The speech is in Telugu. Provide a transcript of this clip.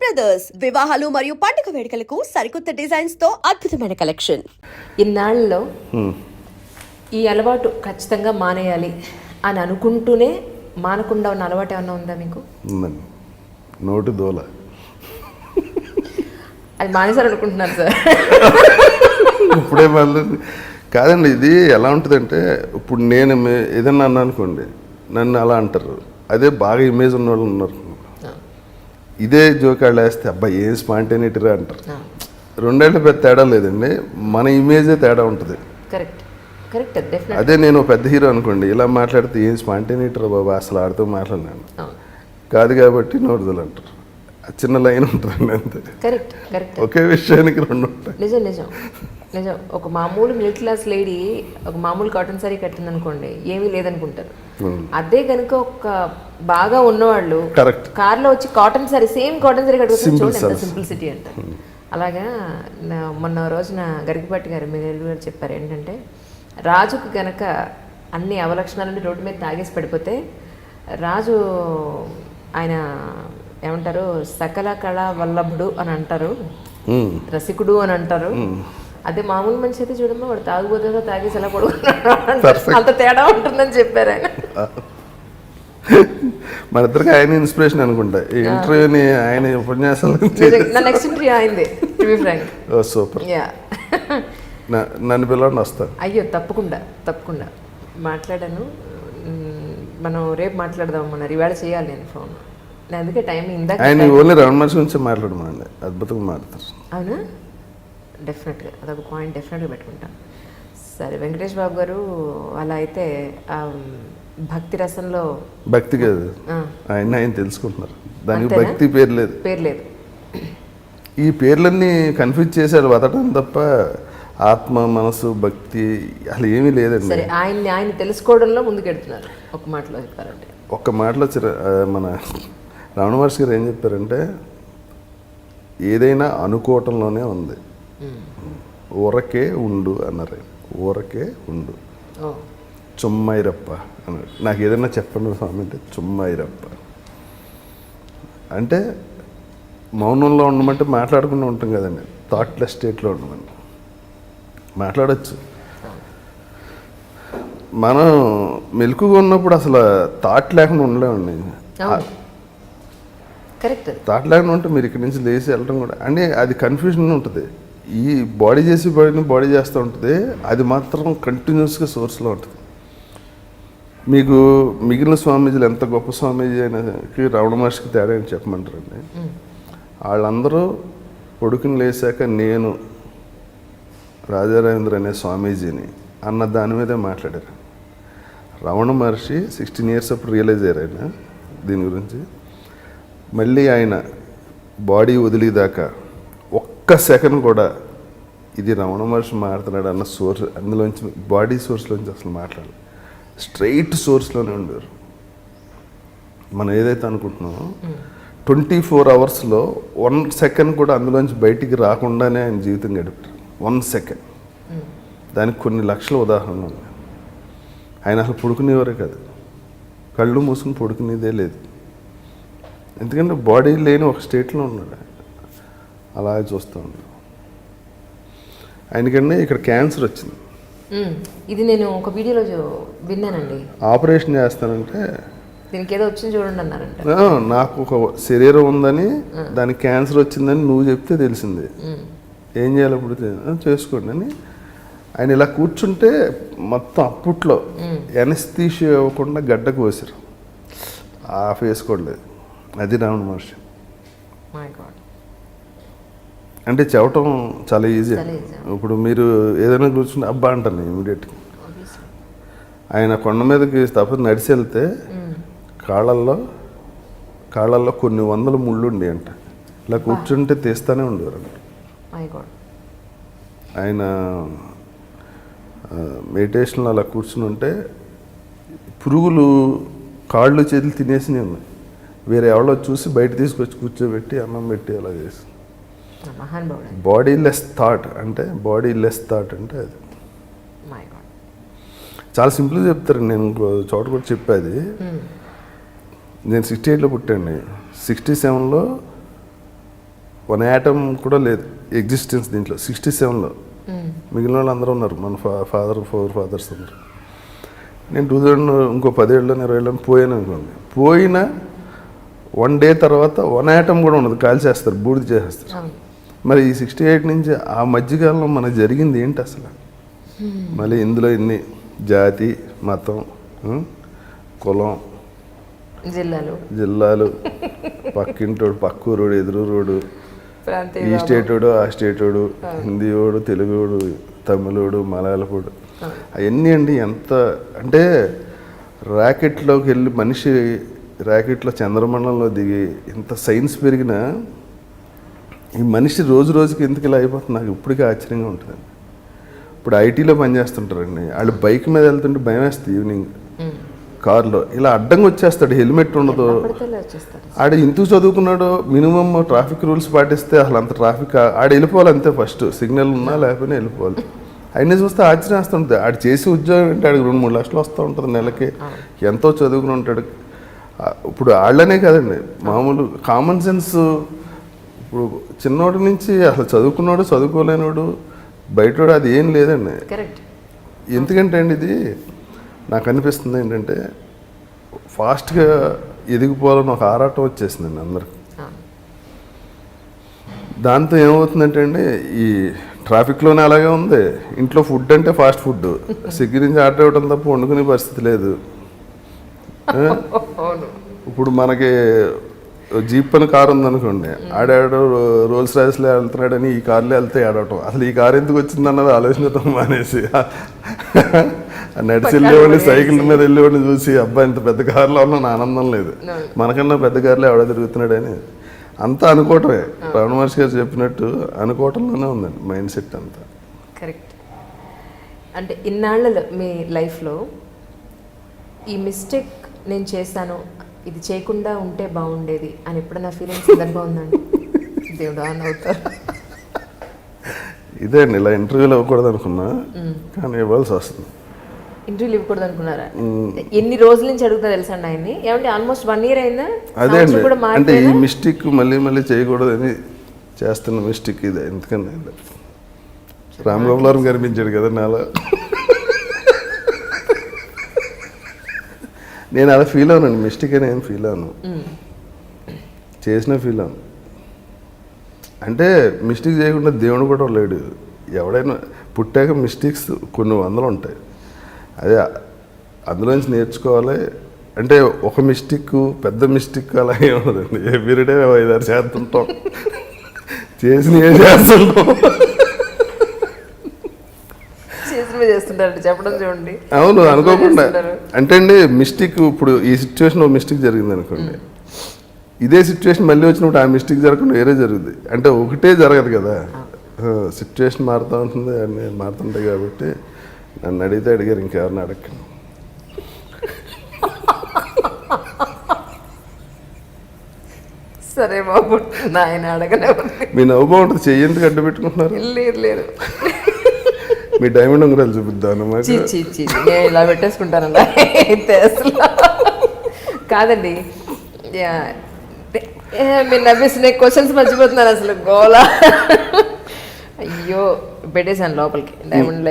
బ్రదర్స్ వివాహాలు మరియు పండుగ వేడుకలకు సరికొత్త డిజైన్స్తో అద్భుతమైన కలెక్షన్ ఇన్నాళ్ళలో ఈ అలవాటు ఖచ్చితంగా మానేయాలి అని అనుకుంటూనే మానకుండా ఉన్న అలవాటు ఏమన్నా ఉందా మీకు? నోటి దోల. అది మానేసారు అనుకుంటున్నారు సార్. ఇప్పుడే మళ్ళీ కాదండి ఇది ఎలా ఉంటుందంటే ఇప్పుడు నేను మే- ఏదన్నా అన్నా అనుకోండి నన్ను అలా అంటారు. అదే బాగా ఇమేజ్ ఉన్న వాళ్ళు ఉన్నారు. ఇదే జోకాళ్ళు వేస్తే అబ్బాయి ఏం స్పాంటేనిటీరా అంటారు. రెండేళ్ళ పెద్ద తేడా లేదండి. మన ఇమేజే తేడా ఉంటుంది. కరెక్ట్. కరెక్ట్ డెఫినెట్ అదే నేను పెద్ద హీరో అనుకోండి ఇలా మాట్లాడితే ఏం స్పాంటేనిటీరా బాబా అసలు ఆడుతూ మాట్లాడినాను కాదు కాబట్టి నోడుదలు అంటారు చిన్న లైన్ ఉంటుందండి అంతే. Correct correct. ఒకే విషయానికి రెండు ఉంటాయి. నిజం నిజం నిజం. ఒక మామూలు మిడిల్ క్లాస్ లేడీ ఒక మామూలు కాటన్ సారీ కట్టింది అనుకోండి ఏమీ లేదనుకుంటారు. అదే కనుక ఒక బాగా ఉన్నవాళ్ళు కరెక్ట్ కార్లో వచ్చి cotton sari same cotton sari Simple చూడండి. సింప్లిసిటీ అంటారు. అలాగా నా- మొన్న రోజున గరికపాటి గారు మీరు గారు చెప్పారు ఏంటంటే రాజుకు గనక అన్ని అవలక్షణాలని రోడ్డు మీద తాగేసి పడిపోతే రాజు ఆయన ఏమంటారు? సకల కళ వల్లభుడు అని అంటారు. రసికుడు అని అంటారు. అదే మామూలు మనిషి అయితే చూడమ్మా వాడు తాగుబోతుగా తాగేసి ఎలా పడుకున్నాడు. అంత తేడా ఉంటుందని చెప్పారు ఆయన. మన ఇద్దరికి ఆయన ఇన్స్పిరేషన్ అనుకుంటా. ఈ ఇంటర్వ్యూని ఆయన ఉపన్యాసాలు. నా next interview frank super. Yeah నన్ను పిలవండి వస్తాను అయ్యో తప్పకుండా తప్పకుండా. మాట్లాడాను. మనం రేపు మాట్లాడదాం మన ఇవాళ చేయాలి నేను ఫోన్. అందుకే టైం ఇందాక ఆయన ఓన్లీ రౌండ్ మనిషి గురించి మాట్లాడమండి. అద్భుతంగా మాట్లాడతారు. అవునా? డెఫినెట్గా అదొక పాయింట్ డెఫినెట్గా పెట్టుకుంటాను సరే వెంకటేష్ బాబు గారు అలా అయితే ఆ, భక్తి రసంలో భక్తి కాదు. ఆయన ఆయన తెలుసుకుంటున్నారు. దానికి? భక్తి పేరు లేదు. పేరు లేదు. ఈ పేర్లన్నీ కన్ఫ్యూజ్ చేశాడు వదటం తప్ప ఆత్మ మనసు భక్తి అసలు ఏమీ లేదండి. సరే ఆయన్ని ఆయన తెలుసుకోవడంలో ముందుకెడుతున్నారు. ఒక మాటలో చెప్పారంటే ఒక్క మాటలో మన రమణ మహర్షి గారు ఏం చెప్పారంటే ఏదైనా అనుకోవటంలోనే ఉంది. ఊరకే ఉండు అన్నారు. ఊరకే ఉండు. చుమ్మైరప్ప అన్నాడు నాకు ఏదైనా చెప్పండి స్వామి అంటే చుమ్మైరప్ప. అంటే మౌనంలో ఉండమంటే మాట్లాడకుండా ఉంటాం కదండి. థాట్లెస్ స్టేట్లో ఉండమని. మాట్లాడచ్చు. మనం మెలకుగా ఉన్నప్పుడు అసలు థాట్ లేకుండా ఉండలేమండి. కరెక్ట్ అది థాట్ లేకుండా ఉంటే మీరు ఇక్కడి నుంచి లేచి వెళ్ళడం కూడా. అంటే అది కన్ఫ్యూజన్ ఉంటుంది. ఈ బాడీ చేసి బాడీని బాడీ చేస్తూ ఉంటుంది. అది మాత్రం కంటిన్యూస్గా సోర్స్లో ఉంటుంది. మీకు మిగిలిన స్వామీజీలు ఎంత గొప్ప స్వామీజీ అయినకి రమణ మహర్షికి తేడా అని చెప్పమంటారండి? వాళ్ళందరూ కొడుకుని లేచాక నేను రాజారాజేంద్ర అనే స్వామీజీని అన్న దాని మీదే మాట్లాడారు. రమణ మహర్షి సిక్స్టీన్ ఇయర్స్ అప్పుడు రియలైజ్ అయ్యారు ఆయన దీని గురించి. మళ్ళీ ఆయన బాడీ వదిలేదాకా ఒక్క సెకండ్ కూడా ఇది రమణ మహర్షి మాట్లాడుతున్నాడు అన్న సోర్స్ అందులోంచి బాడీ సోర్స్లోంచి అసలు మాట్లాడాలి స్ట్రైట్ సోర్స్లోనే ఉండేవారు. మనం ఏదైతే అనుకుంటున్నామో ట్వంటీ ఫోర్ అవర్స్లో వన్ సెకండ్ కూడా అందులోంచి బయటికి రాకుండానే ఆయన జీవితం గడిపారు. One second. దానికి కొన్ని లక్షల ఉదాహరణలు ఉన్నాయి. ఆయన అసలు పడుకునేవారే కాదు. కళ్ళు మూసుకుని పడుకునేదే లేదు. ఎందుకంటే బాడీ లేని ఒక స్టేట్లో ఉన్నాడు. అలాగే చూస్తూ ఉన్నాడు. ఆయనకంటే ఇక్కడ క్యాన్సర్ వచ్చింది. ఇది నేను ఒక వీడియోలో విన్నానండి. ఆపరేషన్ చేస్తానంటే దీనికి ఏదో వచ్చింది చూడండి అన్నారంట. "ఆ, నాకు ఒక శరీరం ఉందని దానికి క్యాన్సర్ వచ్చిందని నువ్వు చెప్తే తెలిసింది. ఏం చేయాలి ఇప్పుడు "ఆ, చేసుకోండి అని ఆయన ఇలా కూర్చుంటే మొత్తం అప్పట్లో ఎనస్థీషియా ఇవ్వకుండా గడ్డ కోసారు. ఆ ఫేస్ కూడా లేదు. అది రావణ మహర్షి. అంటే చెప్పటం చాలా ఈజీ. ఇప్పుడు మీరు ఏదైనా కూర్చుంటే అబ్బా అంటాను ఇమీడియట్గా ఆయన కొండ మీదకి తప్ప నడిచి వెళ్తే కాళ్ళల్లో కాళ్ళల్లో కొన్ని వందల ముళ్ళు ఉండి అంట ఇలా కూర్చుంటే తీస్తానే ఉండేవారు అంట మై గాడ్ ఆయన మెడిటేషన్లో అలా కూర్చుని ఉంటే పురుగులు కాళ్ళు చేతులు తినేసినవి ఉన్నాయి. వేరే ఎవరో చూసి బయట తీసుకొచ్చి కూర్చోబెట్టి అన్నం పెట్టి అలా చేసి. బాడీ లెస్ థాట్ అంటే బాడీ లెస్ థాట్ అంటే అది. చాలా సింపుల్గా చెప్తారు నేను ఇంకో చోట కూడా చెప్పేది. నేను సిక్స్టీ ఎయిట్లో పుట్టాను సిక్స్టీ సెవెన్లో వన్ యాటమ్ కూడా లేదు ఎగ్జిస్టెన్స్ దీంట్లో. సిక్స్టీ సెవెన్లో. మిగిలిన వాళ్ళు అందరూ ఉన్నారు మన ఫా ఫాదర్ ఫోర్ ఫాదర్స్ ఉన్నారు నేను టూ థౌజండ్ ఇంకో పదేళ్ళు ఇరవై ఏళ్ళు పోయాను అనుకోండి. పోయిన వన్ డే తర్వాత వన్ యాటమ్ కూడా ఉండదు కాల్చేస్తారు బూడిద చేసేస్తారు. మరి ఈ సిక్స్టీ ఎయిట్ నుంచి ఆ మధ్యకాలంలో మనకు జరిగింది ఏంటి అసలు? మళ్ళీ ఇందులో ఇన్ని జాతి మతం కులం జిల్లాలు. జిల్లాలు పక్కింటోడు పక్కూరోడు ఎదురూరోడు ఈ స్టేటోడు ఆ స్టేటోడు హిందీవాడు తెలుగుడు తమిళోడు మలయాళపోడు. అవన్నీ అండి ఎంత అంటే ర్యాకెట్లోకి వెళ్ళి మనిషి ర్యాకెట్లో చంద్రమండలంలో దిగి ఇంత సైన్స్ పెరిగినా ఈ మనిషి రోజు రోజుకి ఎందుకు ఇలా అయిపోతుంది? నాకు ఇప్పటికీ ఆశ్చర్యంగా ఉంటుందండి. ఇప్పుడు ఐటీలో పనిచేస్తుంటారండి. వాళ్ళు బైక్ మీద వెళ్తుంటే భయం వేస్తుంది ఈవినింగ్. కార్లో ఇలా అడ్డంగా వచ్చేస్తాడు. హెల్మెట్ ఉండదు. ఆడ ఇంతకు చదువుకున్నాడు మినిమం ట్రాఫిక్ రూల్స్ పాటిస్తే అసలు అంత ట్రాఫిక్ ఆడ వెళ్ళిపోవాలి అంతే ఫస్ట్. సిగ్నల్ ఉన్నా లేకపోయినా వెళ్ళిపోవాలి. అయినా చూస్తే ఆశ్చర్యం వేస్తుంటుంది. ఆడు చేసి ఉద్యోగం ఏంటి? ఆడికి రెండు మూడు లక్షలు వస్తూ ఉంటుంది నెలకి. ఎంతో చదువుకుని ఉంటాడు. ఇప్పుడు వాళ్ళనే కదండి. మామూలు కామన్ సెన్స్ ఇప్పుడు చిన్నోడి నుంచి అసలు చదువుకున్నాడు చదువుకోలేనోడు బయటోడు అది ఏం లేదండి. ఎందుకంటే అండి ఇది నాకు అనిపిస్తుంది ఏంటంటే ఫాస్ట్గా ఎదిగిపోవాలని ఒక ఆరాటం వచ్చేసిందండి అందరికి. దాంతో ఏమవుతుందంటే అండి ఈ ట్రాఫిక్లోనే అలాగే ఉంది. ఇంట్లో ఫుడ్ అంటే ఫాస్ట్ ఫుడ్. సిగ్గు నుంచి ఆర్డర్ ఇవ్వడం తప్ప వండుకునే పరిస్థితి లేదు. ఇప్పుడు మనకి జీప్ అని కారు ఉందనుకోండి ఆడాడు రోల్స్ రాయిస్లో వెళ్తున్నాడని ఈ కార్లో వెళ్తే ఆడటం అసలు ఈ కారు ఎందుకు వచ్చిందన్నది ఆలోచించడం మానేసి. ఆ నడిచి వెళ్ళేవాడిని సైకిల్ మీద వెళ్ళేవాడిని చూసి అబ్బాయి ఇంత పెద్ద కారులో ఉన్న ఆనందం లేదు. మనకన్నా పెద్ద కారులో ఎవడ తిరుగుతున్నాడని. అంతా అనుకోవటమే. రమణ మహర్షి గారు చెప్పినట్టు అనుకోవటంలోనే ఉందండి మైండ్ సెట్ అంతా. కరెక్ట్. అంటే ఇన్నాళ్ళలో మీ లైఫ్లో ఈ మిస్టేక్ నేను చేశాను. ఇది చేయకుండా ఉంటే బాగుండేది అని ఎప్పుడైనా ఫీలింగ్ సందర్భం ఉందండి? దేవుడు అని అవుతారు ఇదే అండి ఇలా ఇంటర్వ్యూలు ఇవ్వకూడదు అనుకున్నా కానీ ఇవ్వాల్సి వస్తుంది. ఇంటర్వ్యూలు ఇవ్వకూడదు అనుకున్నారా? ఎన్ని రోజుల నుంచి అడుగుతా తెలుసా అండి ఆయన్ని? ఏమంటే ఆల్మోస్ట్ వన్ ఇయర్ అయిందా? అదే అండి అంటే ఈ? మిస్టేక్ మళ్ళీ మళ్ళీ చేయకూడదని చేస్తున్న మిస్టేక్ ఇదే ఎందుకని రామ్ గోపాలం కనిపించాడు కదా నాలో. నేను అలా ఫీల్ అవునండి మిస్టేక్ అని ఏం ఫీల్ అవును చేసిన ఫీల్ అవును అంటే మిస్టేక్ చేయకుండా దేవుడు కూడా లేడు. ఎవడైనా పుట్టాక మిస్టేక్స్ కొన్ని వందలు ఉంటాయి. అదే అందులోంచి నేర్చుకోవాలి. అంటే ఒక మిస్టేక్ పెద్ద మిస్టేక్ అలా ఏముండదండి ఎవ్రీడే ఐదారు చేస్తుంటాం. చేసిన ఏ చేస్తుంటాం? చేస్తుంటారు చెప్పడం చూడండి. అవును అనుకోకుండా. అంటే అండి మిస్టేక్ ఇప్పుడు ఈ సిచ్యువేషన్ ఒక మిస్టేక్ జరిగింది అనుకోండి. ఇదే సిచ్యువేషన్ మళ్ళీ వచ్చినప్పుడు ఆ మిస్టేక్ జరగకుండా వేరే జరుగుద్ది. అంటే ఒకటే జరగదు కదా. సిచ్యువేషన్ మారుతూ ఉంటుంది అన్నీ మారుతుంటాయి కాబట్టి నన్ను అడిగితే అడిగారు ఇంకెవరిని అడగండి సరే బాబు నాయన అడగనివ్వండి మీ నవ్వు బాగుంటుంది చెయ్యి ఎందుకు అడ్డు పెట్టుకుంటున్నారు లేదు లేదు. మీ డైమండ్ ఉంగరాలు చూపిద్దాను చీ చీ చీ. నేను ఇలా పెట్టేసుకుంటానండి అయితే అసలు. కాదండి. మీరు నవ్వేసిన క్వశ్చన్స్ మర్చిపోతున్నారు అసలు. గోలా. అయ్యో పెట్టేశాను లోపలికి. డైమండ్